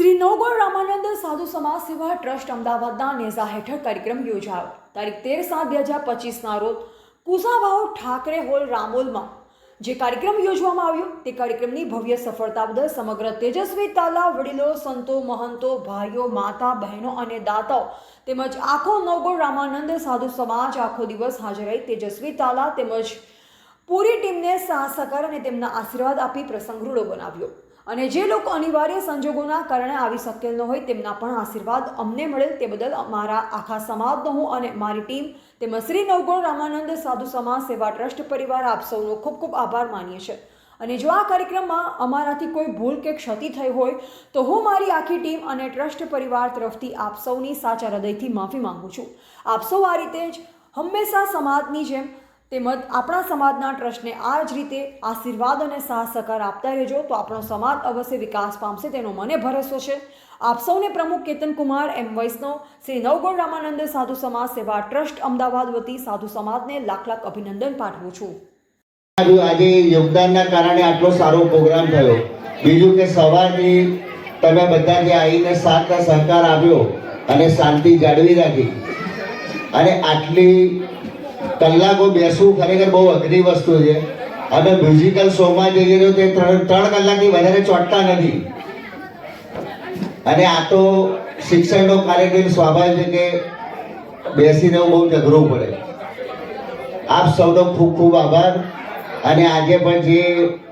નવગોળ રામાનંદ સાધુ સમાજ સેવા ટ્રસ્ટ અમદાવાદના નેઝા હેઠળ કાર્યક્રમ યોજાયો. તારીખ તેર સાત બે હજાર પચીસના રોજ કુસાભાઉ ઠાકરે હોલ રામોલમાં જે કાર્યક્રમ યોજવામાં આવ્યો, તે કાર્યક્રમની ભવ્ય સફળતા બદલ સમગ્ર તેજસ્વી તાલા, વડીલો, સંતો, મહંતો, ભાઈઓ, માતા, બહેનો અને દાતાઓ તેમજ આખો નવગોળ રામાનંદ સાધુ સમાજ આખો દિવસ હાજર રહી તેજસ્વી તાલા તેમજ પૂરી ટીમને સાહસ અને તેમના આશીર્વાદ આપી પ્રસંગ રૂડો બનાવ્યો. અને જે લોકો અનિવાર્ય સંજોગોના કારણે આવી શકેલ ન હોય તેમના પણ આશીર્વાદ અમને મળેલ તે બદલ અમારા આખા સમાજનો હું અને મારી ટીમ તેમજ શ્રી નવગોળ રામાનંદ સાધુ સમાજ સેવા ટ્રસ્ટ પરિવાર આપ સૌનો ખૂબ ખૂબ આભાર માનીએ છીએ. અને જો આ કાર્યક્રમમાં અમારાથી કોઈ ભૂલ કે ક્ષતિ થઈ હોય તો હું મારી આખી ટીમ અને ટ્રસ્ટ પરિવાર તરફથી આપ સૌની સાચા હૃદયથી માફી માંગુ છું. આપ સૌ આ રીતે જ હંમેશા સમાજની જેમ તેમજ આપણા સમાજના ટ્રસ્ટને આ જ રીતે આશીર્વાદ અને સાહ સહકાર આપતા રહેજો તો આપણો સમાજ અવશ્ય વિકાસ પામશે તેનો મને ભરોસો છે. આપ સૌને પ્રમુખ કેતન કુમાર એમ વૈષ્ણવ, શ્રી નવગોળ રામાનંદ સાધુ સમાજ સેવા ટ્રસ્ટ અમદાવાદ વતી સાધુ સમાજને લાખ લાખ અભિનંદન પાઠવું છું. આજે યોગદાનના કારણે આટલો સારો પ્રોગ્રામ થયો. બીજું કે સવારથી તમે બધા જે આવીને સાથ સહકાર આપ્યો અને શાંતિ જાળવી રાખી. અને આટલી કલાકો બેસવું ખરેખર બહુ અઘરી વસ્તુ છે. અમે મ્યુઝિકલ શોમાં જઈએ તો તે ત્રણ ત્રણ કલાકથી વધારે ચોટતા નથી. અને આ તો શિક્ષણનો કાર્યક્રમ સ્વાભાવિક છે કે બેસીને બહુ અઘરું પડે. આપ સૌનો ખૂબ ખૂબ આભાર. અને આજે પણ જે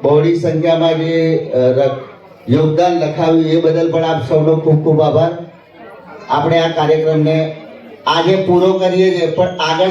બહોળી સંખ્યામાં જે યોગદાન લખાવ્યું એ બદલ પણ આપ સૌનો ખૂબ ખૂબ આભાર. આપણે આ કાર્યક્રમને આજે પૂરો કરીએ છીએ, પણ આગળ